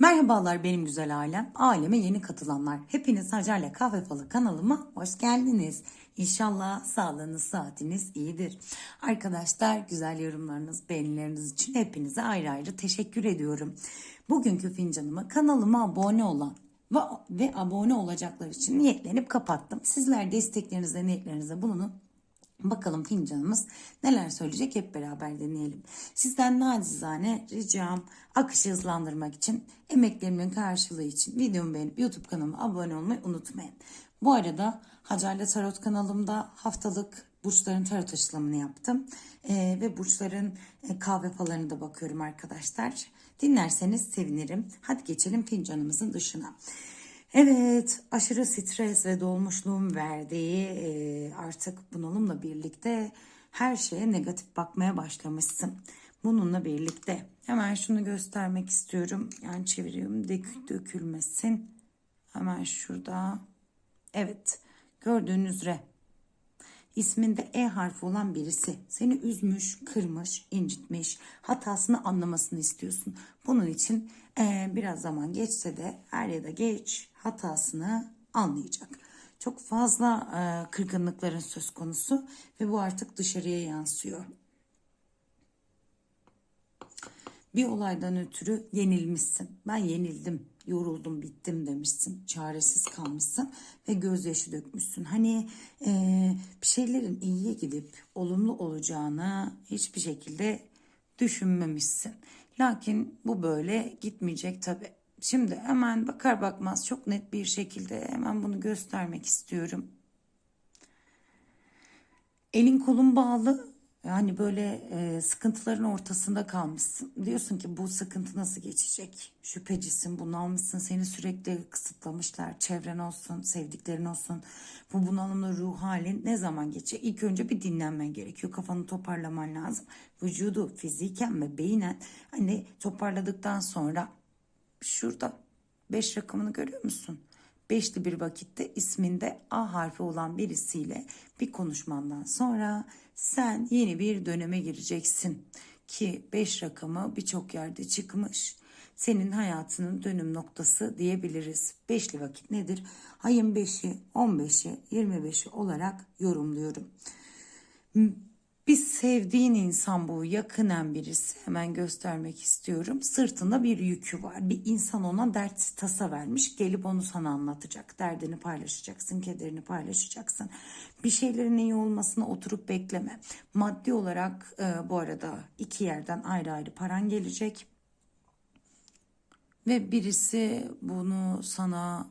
Merhabalar benim güzel ailem. Aileme yeni katılanlar. Hepiniz Hacer'le Kahve Falı kanalıma hoş geldiniz. İnşallah sağlığınız, saatiniz iyidir. Arkadaşlar güzel yorumlarınız, beğenileriniz için hepinize ayrı ayrı teşekkür ediyorum. Bugünkü fincanımı kanalıma abone olan ve, ve abone olacaklar için niyetlenip kapattım. Sizler de isteklerinizle, niyetlerinizle bulunun. Bakalım fincanımız neler söyleyecek hep beraber deneyelim. Sizden nacizane ricam akışı hızlandırmak için emeklerimin karşılığı için videomu beğenip YouTube kanalıma abone olmayı unutmayın. Bu arada Hacer'le Tarot kanalımda haftalık burçların tarot açılımını yaptım. Ee, ve burçların e, kahve falarına da bakıyorum arkadaşlar. Dinlerseniz sevinirim. Hadi geçelim fincanımızın dışına. Evet, aşırı stres ve dolmuşluğun verdiği e, artık bunalımla birlikte her şeye negatif bakmaya başlamışsın. Bununla birlikte hemen şunu göstermek istiyorum. Yani çeviriyorum dök, dökülmesin. Hemen şurada. Evet, gördüğünüz üzere isminde E harfi olan birisi seni üzmüş, kırmış, incitmiş, hatasını anlamasını istiyorsun. Bunun için eee, biraz zaman geçse de er ya da geç hatasını anlayacak. Çok fazla eee, kırgınlıkların söz konusu ve bu artık dışarıya yansıyor. Bir olaydan ötürü yenilmişsin. Ben yenildim, yoruldum, bittim demişsin. Çaresiz kalmışsın ve gözyaşı dökmüşsün. Hani eee, bir şeylerin iyiye gidip olumlu olacağını hiçbir şekilde düşünmemişsin. Lakin bu böyle gitmeyecek tabii. Şimdi hemen bakar bakmaz çok net bir şekilde hemen bunu göstermek istiyorum. Elin kolun bağlı. Yani böyle e, sıkıntıların ortasında kalmışsın. Diyorsun ki bu sıkıntı nasıl geçecek? Şüphecisin, bunalmışsın. Seni sürekli kısıtlamışlar. Çevren olsun, sevdiklerin olsun. Bu bunalımlı ruh halin ne zaman geçecek? İlk önce bir dinlenmen gerekiyor. Kafanı toparlaman lazım. Vücudu fiziken ve beynen hani toparladıktan sonra şurada 5 rakamını görüyor musun? Beşli bir vakitte isminde A harfi olan birisiyle bir konuşmandan sonra sen yeni bir döneme gireceksin. Ki 5 rakamı birçok yerde çıkmış. Senin hayatının dönüm noktası diyebiliriz. Beşli vakit nedir? Ayın 5'i, 15'i, 25'i olarak yorumluyorum. Bir sevdiğin insan bu yakınen birisi hemen göstermek istiyorum. Sırtında bir yükü var. Bir insan ona dert tasa vermiş. Gelip onu sana anlatacak. Derdini paylaşacaksın, kederini paylaşacaksın. Bir şeylerin iyi olmasına oturup bekleme. Maddi olarak e, bu arada iki yerden ayrı ayrı paran gelecek. Ve birisi bunu sana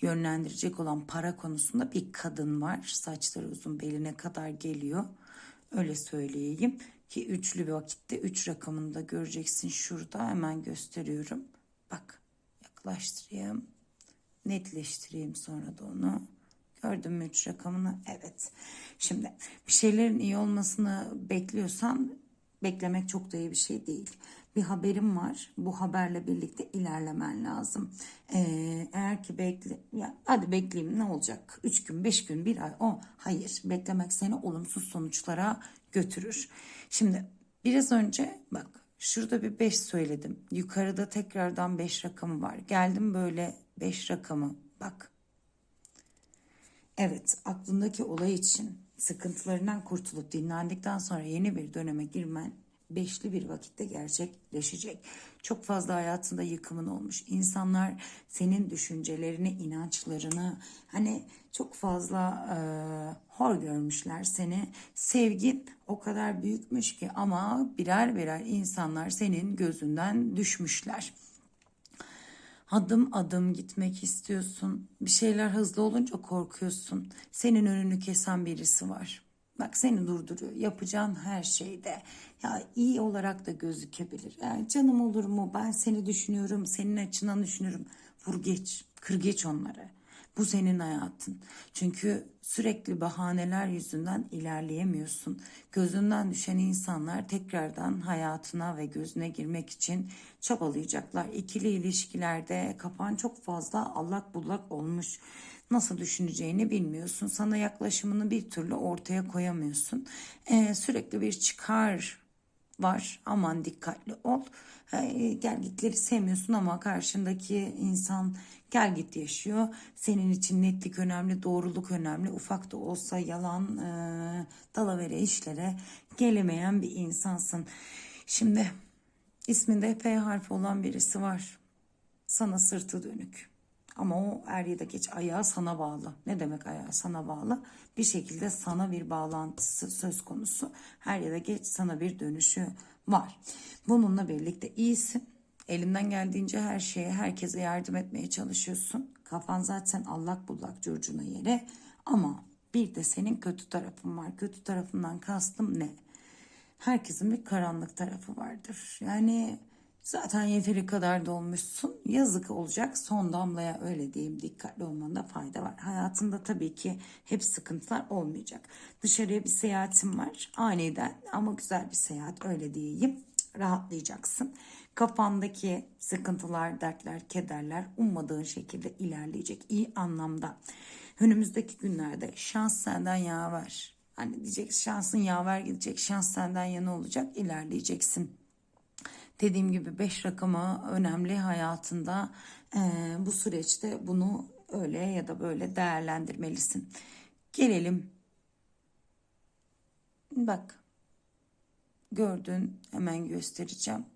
yönlendirecek olan para konusunda bir kadın var. Saçları uzun beline kadar geliyor. Öyle söyleyeyim ki üçlü bir vakitte üç rakamını da göreceksin şurada hemen gösteriyorum. Bak yaklaştırayım netleştireyim sonra da onu. Gördün mü üç rakamını? Evet. Şimdi bir şeylerin iyi olmasını bekliyorsan beklemek çok da iyi bir şey değil. Bir haberim var. Bu haberle birlikte ilerlemen lazım. Ee, eğer ki bekle, ya hadi bekleyeyim ne olacak? Üç gün, beş gün, bir ay. O hayır. Beklemek seni olumsuz sonuçlara götürür. Şimdi biraz önce bak şurada bir beş söyledim. Yukarıda tekrardan beş rakamı var. Geldim böyle beş rakamı. Bak Evet, aklındaki olay için sıkıntılarından kurtulup dinlendikten sonra yeni bir döneme girmen beşli bir vakitte gerçekleşecek. Çok fazla hayatında yıkımın olmuş. İnsanlar senin düşüncelerini, inançlarını hani çok fazla e, hor görmüşler seni. Sevgin o kadar büyükmüş ki ama birer birer insanlar senin gözünden düşmüşler adım adım gitmek istiyorsun. Bir şeyler hızlı olunca korkuyorsun. Senin önünü kesen birisi var. Bak seni durduruyor. Yapacağın her şeyde. Ya iyi olarak da gözükebilir. Yani canım olur mu? Ben seni düşünüyorum. Senin açından düşünüyorum. Vur geç. Kır geç onları. Bu senin hayatın. Çünkü sürekli bahaneler yüzünden ilerleyemiyorsun. Gözünden düşen insanlar tekrardan hayatına ve gözüne girmek için çabalayacaklar. İkili ilişkilerde kapan çok fazla allak bullak olmuş. Nasıl düşüneceğini bilmiyorsun. Sana yaklaşımını bir türlü ortaya koyamıyorsun. Ee, sürekli bir çıkar var. Aman dikkatli ol. Ee, Gelgitleri sevmiyorsun ama karşındaki insan gelgit yaşıyor. Senin için netlik önemli, doğruluk önemli. Ufak da olsa yalan, e, dalavere işlere gelemeyen bir insansın. Şimdi isminde F harfi olan birisi var. Sana sırtı dönük. Ama o er ya da geç ayağı sana bağlı. Ne demek ayağı sana bağlı? Bir şekilde sana bir bağlantısı söz konusu. Her ya da geç sana bir dönüşü var. Bununla birlikte iyisin. Elinden geldiğince her şeye, herkese yardım etmeye çalışıyorsun. Kafan zaten allak bullak curcuna yere. Ama bir de senin kötü tarafın var. Kötü tarafından kastım ne? Herkesin bir karanlık tarafı vardır. Yani zaten yeteri kadar dolmuşsun. Yazık olacak son damlaya öyle diyeyim. Dikkatli olmanda fayda var. Hayatında tabii ki hep sıkıntılar olmayacak. Dışarıya bir seyahatin var. Aniden ama güzel bir seyahat öyle diyeyim. Rahatlayacaksın. Kafandaki sıkıntılar, dertler, kederler ummadığın şekilde ilerleyecek iyi anlamda. Önümüzdeki günlerde şans senden yaver. Hani diyecek şansın yaver gidecek, şans senden yana olacak, ilerleyeceksin. Dediğim gibi 5 rakamı önemli hayatında. Ee, bu süreçte bunu öyle ya da böyle değerlendirmelisin. Gelelim. Bak. Gördün hemen göstereceğim.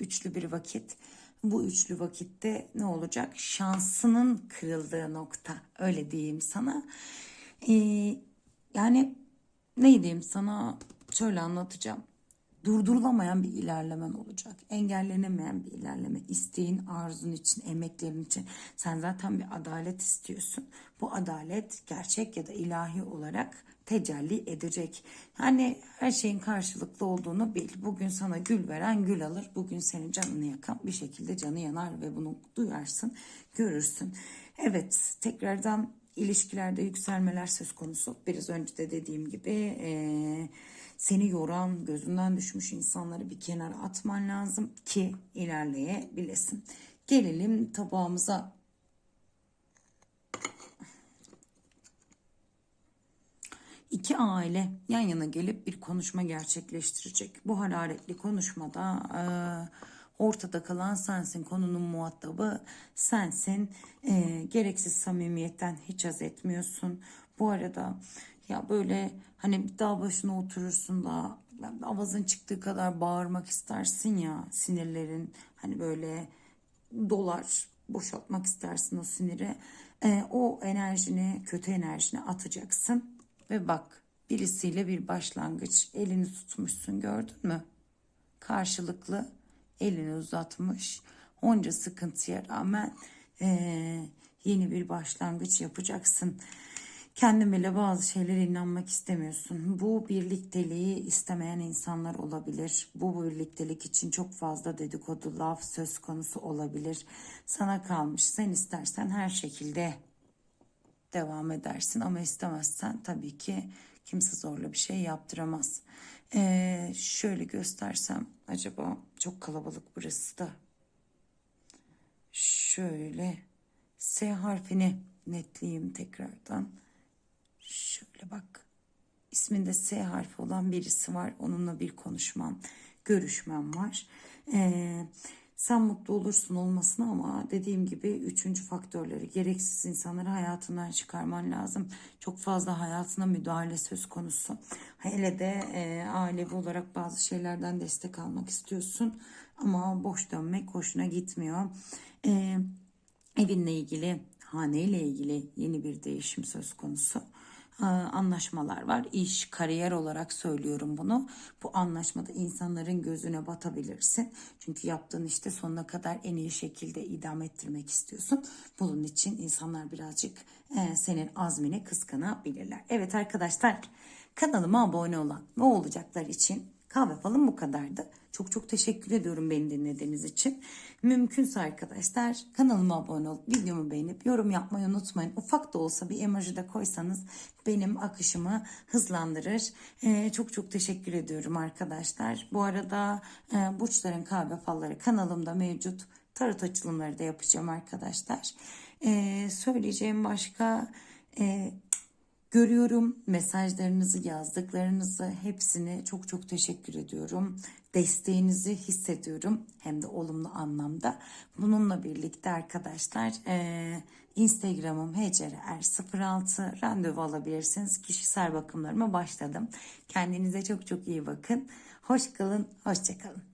Üçlü bir vakit. Bu üçlü vakitte ne olacak? Şansının kırıldığı nokta. Öyle diyeyim sana. Ee, yani ne diyeyim sana? Şöyle anlatacağım durdurulamayan bir ilerlemen olacak. Engellenemeyen bir ilerleme. İsteğin, arzun için, emeklerin için. Sen zaten bir adalet istiyorsun. Bu adalet gerçek ya da ilahi olarak tecelli edecek. Yani her şeyin karşılıklı olduğunu bil. Bugün sana gül veren gül alır. Bugün senin canını yakan bir şekilde canı yanar ve bunu duyarsın, görürsün. Evet, tekrardan ilişkilerde yükselmeler söz konusu. Biraz önce de dediğim gibi eee seni yoran, gözünden düşmüş insanları bir kenara atman lazım ki ilerleyebilesin. Gelelim tabağımıza. İki aile yan yana gelip bir konuşma gerçekleştirecek. Bu hararetli konuşmada e, ortada kalan sensin, konunun muhatabı sensin. E, gereksiz samimiyetten hiç haz etmiyorsun. Bu arada ya böyle hani dağ başına oturursun da avazın çıktığı kadar bağırmak istersin ya sinirlerin hani böyle dolar boşaltmak istersin o siniri. Ee, o enerjini kötü enerjini atacaksın ve bak birisiyle bir başlangıç elini tutmuşsun gördün mü? Karşılıklı elini uzatmış onca sıkıntıya rağmen ee, yeni bir başlangıç yapacaksın kendin bile bazı şeylere inanmak istemiyorsun. Bu birlikteliği istemeyen insanlar olabilir. Bu birliktelik için çok fazla dedikodu, laf söz konusu olabilir. Sana kalmış. Sen istersen her şekilde devam edersin ama istemezsen tabii ki kimse zorla bir şey yaptıramaz. Ee, şöyle göstersem acaba çok kalabalık burası da. Şöyle S harfini netleyeyim tekrardan. Şöyle bak. İsminde S harfi olan birisi var. Onunla bir konuşmam, görüşmem var. Ee, sen mutlu olursun olmasına ama dediğim gibi üçüncü faktörleri gereksiz insanları hayatından çıkarman lazım. Çok fazla hayatına müdahale söz konusu. Hele de e, ailevi olarak bazı şeylerden destek almak istiyorsun ama boş dönmek hoşuna gitmiyor. E, evinle ilgili, haneyle ilgili yeni bir değişim söz konusu anlaşmalar var. İş, kariyer olarak söylüyorum bunu. Bu anlaşmada insanların gözüne batabilirsin. Çünkü yaptığın işte sonuna kadar en iyi şekilde idam ettirmek istiyorsun. Bunun için insanlar birazcık e, senin azmini kıskanabilirler. Evet arkadaşlar kanalıma abone olan ne olacaklar için kahve falan bu kadardı. Çok çok teşekkür ediyorum beni dinlediğiniz için. Mümkünse arkadaşlar kanalıma abone olup videomu beğenip yorum yapmayı unutmayın. Ufak da olsa bir emoji de koysanız benim akışımı hızlandırır. Ee, çok çok teşekkür ediyorum arkadaşlar. Bu arada e, Burçların Kahve Falları kanalımda mevcut. Tarot açılımları da yapacağım arkadaşlar. Ee, söyleyeceğim başka... E, Görüyorum mesajlarınızı, yazdıklarınızı hepsini çok çok teşekkür ediyorum. Desteğinizi hissediyorum hem de olumlu anlamda. Bununla birlikte arkadaşlar eee, Instagram'ım hcr06 randevu alabilirsiniz. Kişisel bakımlarıma başladım. Kendinize çok çok iyi bakın. Hoş kalın, hoşça kalın.